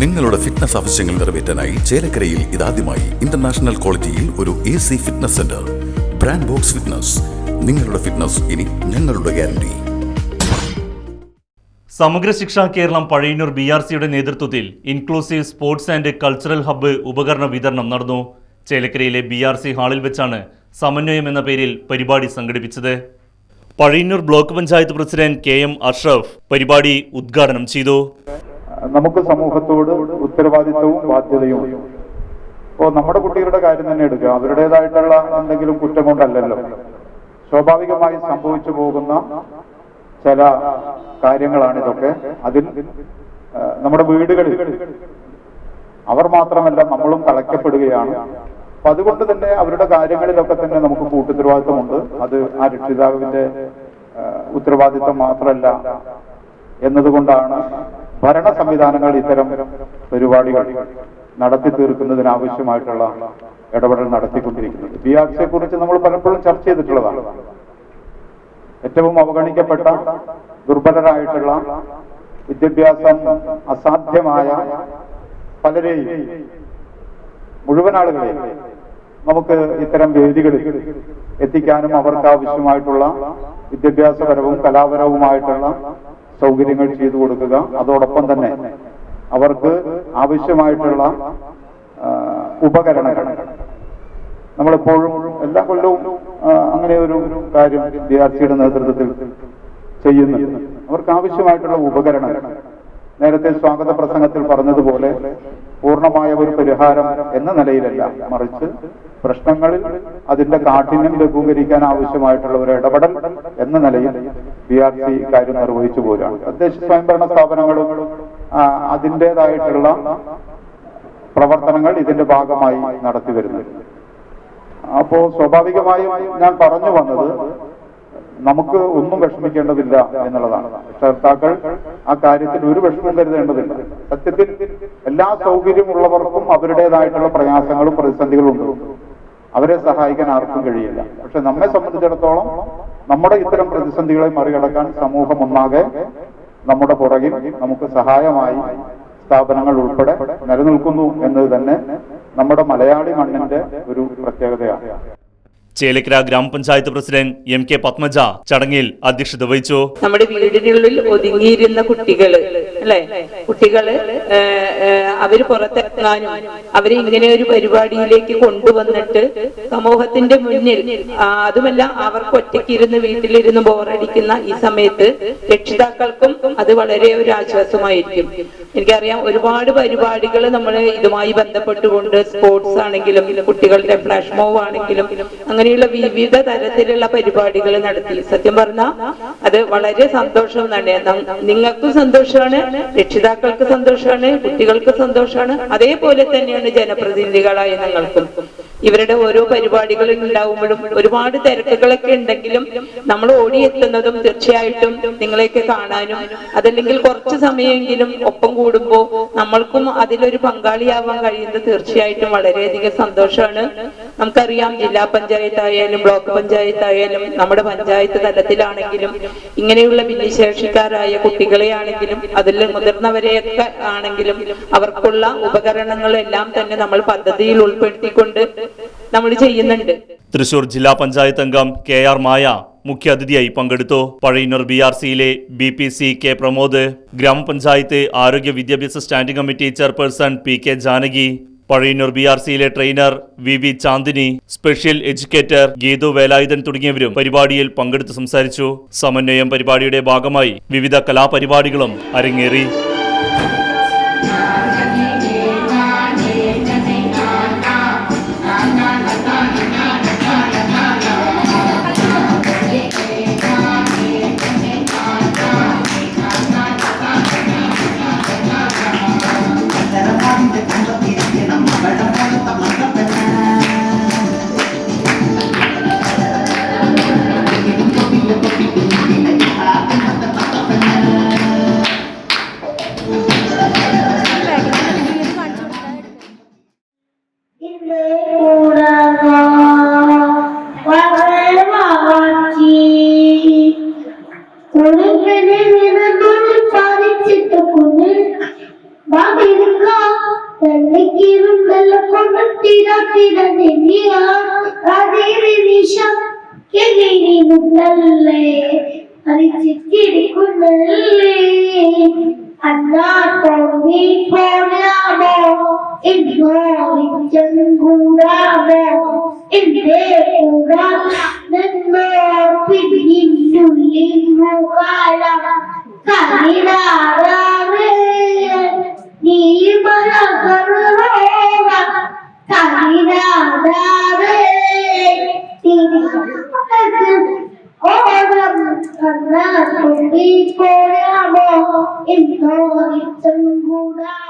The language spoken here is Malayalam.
നിങ്ങളുടെ ഫിറ്റ്നസ് ആവശ്യങ്ങൾ നിറവേറ്റാനായി ചേലക്കരയിൽ ഇതാദ്യമായി ഇന്റർനാഷണൽ ക്വാളിറ്റിയിൽ ഒരു A C fitness centre brand box fitness നിങ്ങളുടെ ഫിറ്റ്നസ് ഇനി ഞങ്ങളുടെ ഗ്യാരണ്ടി സമഗ്ര ശിക്ഷാ കേരളം പഴയന്നൂർ ബി ആർ സിയുടെ നേതൃത്വത്തിൽ inclusive sports and cultural hub ഉപകരണ വിതരണം നടന്നു. ചേലക്കരയിലെ ബി ആർ സി ഹാളിൽ വെച്ചാണ് സമന്വയം എന്ന പേരിൽ പരിപാടി സംഘടിപ്പിച്ചത്. Pazhayannur block panchayat president K M Ashraf പരിപാടി ഉദ്ഘാടനം ചെയ്തു. നമുക്ക് സമൂഹത്തോട് ഉത്തരവാദിത്വവും ബാധ്യതയും. ഇപ്പോൾ നമ്മുടെ കുട്ടികളുടെ കാര്യം തന്നെ എടുക്കുക. അവരുടേതായിട്ടുള്ള എന്തെങ്കിലും കുറ്റം കൊണ്ടല്ലല്ലോ. സ്വാഭാവികമായി സംഭവിച്ചു പോകുന്ന ചില കാര്യങ്ങളാണ് ഇതൊക്കെ അതിൽ നമ്മുടെ വീടുകളിൽ അവർ മാത്രമല്ല നമ്മളും കളയ്ക്കപ്പെടുകയാണ്. അപ്പൊ അതുകൊണ്ട് തന്നെ അവരുടെ കാര്യങ്ങളിലൊക്കെ തന്നെ നമുക്ക് കൂട്ടുത്തരവാദിത്തമുണ്ട് അത് ആ രക്ഷിതാവിന്റെ ഉത്തരവാദിത്വം മാത്രമല്ല എന്നതുകൊണ്ടാണ് ഭരണ സംവിധാനങ്ങൾ ഇത്തരം പരിപാടികൾ നടത്തി തീർക്കുന്നതിനാവശ്യമായിട്ടുള്ള ഇടപെടൽ നടത്തിക്കൊണ്ടിരിക്കുന്നത്. ബി ആക്സിയെ കുറിച്ച് നമ്മൾ പലപ്പോഴും ചർച്ച ചെയ്തിട്ടുള്ളതാണ്. ഏറ്റവും അവഗണിക്കപ്പെട്ട ദുർബലരായിട്ടുള്ള വിദ്യാഭ്യാസം അസാധ്യമായ പലരെയും മുഴുവൻ ആളുകളെയും നമുക്ക് ഇത്തരം വേദികളിൽ എത്തിക്കാനും അവർക്ക് ആവശ്യമായിട്ടുള്ള വിദ്യാഭ്യാസപരവും കലാപരവുമായിട്ടുള്ള സൗകര്യങ്ങൾ ചെയ്തു കൊടുക്കുക. അതോടൊപ്പം തന്നെ അവർക്ക് ആവശ്യമായിട്ടുള്ള ഉപകരണങ്ങൾ. നമ്മളെപ്പോഴും എല്ലാ കൊല്ലവും അങ്ങനെ ഒരു കാര്യം വിദ്യാർത്ഥിയുടെ നേതൃത്വത്തിൽ ചെയ്യുന്നുണ്ട് അവർക്ക് ആവശ്യമായിട്ടുള്ള ഉപകരണങ്ങൾ. നേരത്തെ സ്വാഗത പ്രസംഗത്തിൽ പറഞ്ഞതുപോലെ പൂർണമായ ഒരു പരിഹാരം എന്ന നിലയിലല്ല. മറിച്ച് പ്രശ്നങ്ങളിൽ അതിന്റെ കാഠിന്യം ലഘൂകരിക്കാൻ ആവശ്യമായിട്ടുള്ള ഒരു ഇടപെടൽ എന്ന നിലയിൽ ബി ആർ സി കാര്യം നിർവഹിച്ചു പോരാണ് തദ്ദേശ സ്വയംഭരണ സ്ഥാപനങ്ങളും അതിന്റെതായിട്ടുള്ള പ്രവർത്തനങ്ങൾ ഇതിന്റെ ഭാഗമായി നടത്തി വരുന്നത് അപ്പോ സ്വാഭാവികമായും ഞാൻ പറഞ്ഞു വന്നത് നമുക്ക് ഒന്നും വിഷമിക്കേണ്ടതില്ല എന്നുള്ളതാണ്. രക്ഷകർത്താക്കൾ ആ കാര്യത്തിൽ ഒരു വിഷമം കരുതേണ്ടതില്ല. സത്യത്തിൽ എല്ലാ സൗകര്യമുള്ളവർക്കും അവരുടേതായിട്ടുള്ള പ്രയാസങ്ങളും പ്രതിസന്ധികളും ഉണ്ട് അവരെ സഹായിക്കാൻ ആർക്കും കഴിയില്ല. പക്ഷെ നമ്മെ സംബന്ധിച്ചിടത്തോളം നമ്മുടെ ഇത്തരം പ്രതിസന്ധികളെ മറികടക്കാൻ സമൂഹം ഒന്നാകെ നമ്മുടെ പുറകിൽ നമുക്ക് സഹായമായി സ്ഥാപനങ്ങൾ ഉൾപ്പെടെ നിലനിൽക്കുന്നു എന്നത് തന്നെ നമ്മുടെ മലയാളി മണ്ണിന്റെ ഒരു പ്രത്യേകതയാണ്. ചേലക്കര ഗ്രാമപഞ്ചായത്ത് പ്രസിഡന്റ് എം കെ പത്മജ ചടങ്ങിൽ അധ്യക്ഷത വഹിച്ചു. നമ്മുടെ വീടുകളിൽ ഒതുങ്ങിയിരുന്ന കുട്ടികൾ അല്ലെ? കുട്ടികൾ അവർ പുറത്തിറങ്ങാനും അവരെ ഇങ്ങനെ ഒരു പരിപാടിയിലേക്ക് കൊണ്ടുവന്നിട്ട് സമൂഹത്തിന്റെ മുന്നിൽ അതുമല്ല അവർക്ക് ഒറ്റയ്ക്കിരുന്ന് വീട്ടിലിരുന്ന് ബോറടിക്കുന്ന ഈ സമയത്ത് രക്ഷിതാക്കൾക്കും അത് വളരെ ഒരു ആശ്വാസമായിരിക്കും. എനിക്കറിയാം ഒരുപാട് പരിപാടികൾ നമ്മൾ ഇതുമായി ബന്ധപ്പെട്ടുകൊണ്ട് സ്പോർട്സ് ആണെങ്കിലും കുട്ടികളുടെ ഫ്ലാഷ് മോവ് ആണെങ്കിലും അങ്ങനെയുള്ള വിവിധ തരത്തിലുള്ള പരിപാടികൾ നടത്തി. സത്യം പറഞ്ഞാൽ അത് വളരെ സന്തോഷം തന്നെയാണ് നിങ്ങൾക്കും സന്തോഷമാണ് രക്ഷിതാക്കൾക്ക് സന്തോഷമാണ് കുട്ടികൾക്ക് സന്തോഷമാണ് അതേപോലെ തന്നെയാണ് ജനപ്രതിനിധികളായ ഞങ്ങൾക്കും ഇവരുടെ ഓരോ പരിപാടികളിൽ ഉണ്ടാവുമ്പോഴും ഒരുപാട് തിരക്കുകളൊക്കെ ഉണ്ടെങ്കിലും നമ്മൾ ഓടിയെത്തുന്നതും തീർച്ചയായിട്ടും നിങ്ങളെയൊക്കെ കാണാനും അതല്ലെങ്കിൽ കുറച്ച് സമയമെങ്കിലും ഒപ്പം കൂടുമ്പോൾ നമ്മൾക്കും അതിലൊരു പങ്കാളിയാവാൻ കഴിയുന്നത് തീർച്ചയായിട്ടും വളരെയധികം സന്തോഷമാണ്. നമുക്കറിയാം ജില്ലാ പഞ്ചായത്ത് ആയാലും ബ്ലോക്ക് പഞ്ചായത്ത് ആയാലും നമ്മുടെ പഞ്ചായത്ത് തലത്തിലാണെങ്കിലും ഇങ്ങനെയുള്ള ഭിന്നശേഷിക്കാരായ കുട്ടികളെ ആണെങ്കിലും അതിൽ മുതിർന്നവരെയൊക്കെ ആണെങ്കിലും അവർക്കുള്ള ഉപകരണങ്ങളെല്ലാം തന്നെ നമ്മൾ പദ്ധതിയിൽ ഉൾപ്പെടുത്തിക്കൊണ്ട് നമ്മൾ ചെയ്യുന്നുണ്ട്. തൃശൂർ ജില്ലാ പഞ്ചായത്ത് അംഗം കെ ആർ മായ മുഖ്യാതിഥിയായി പങ്കെടുത്തു. പഴയന്നൂർ ബി ആർ സിയിലെ B P C K Pramod ഗ്രാമപഞ്ചായത്ത് ആരോഗ്യ വിദ്യാഭ്യാസ standing committee chairperson P K Janaki Pazhayannur B R സിയിലെ trainer V V Chandini special educator Geethu Velayudhan തുടങ്ങിയവരും പരിപാടിയിൽ പങ്കെടുത്ത് സംസാരിച്ചു. സമന്വയം പരിപാടിയുടെ ഭാഗമായി വിവിധ കലാപരിപാടികളും അരങ്ങേറി. തീരാ നെല്ലിയ അതേറെ നിശ എങ്ങനെ മുന്നല്ലേ അറിച്ചിട്ടിരിക്കുന്നല്ലേ അന്നാ തോന്നി പോരാമോ ഇന്നോറിച്ചം കൂടാമോ എന്റെ കൂടാ നിന്നോ പിന്നിനുള്ളിൽ മുകാലം കളിരാറാവേ الناس بالكرامة إن غريب تنبودا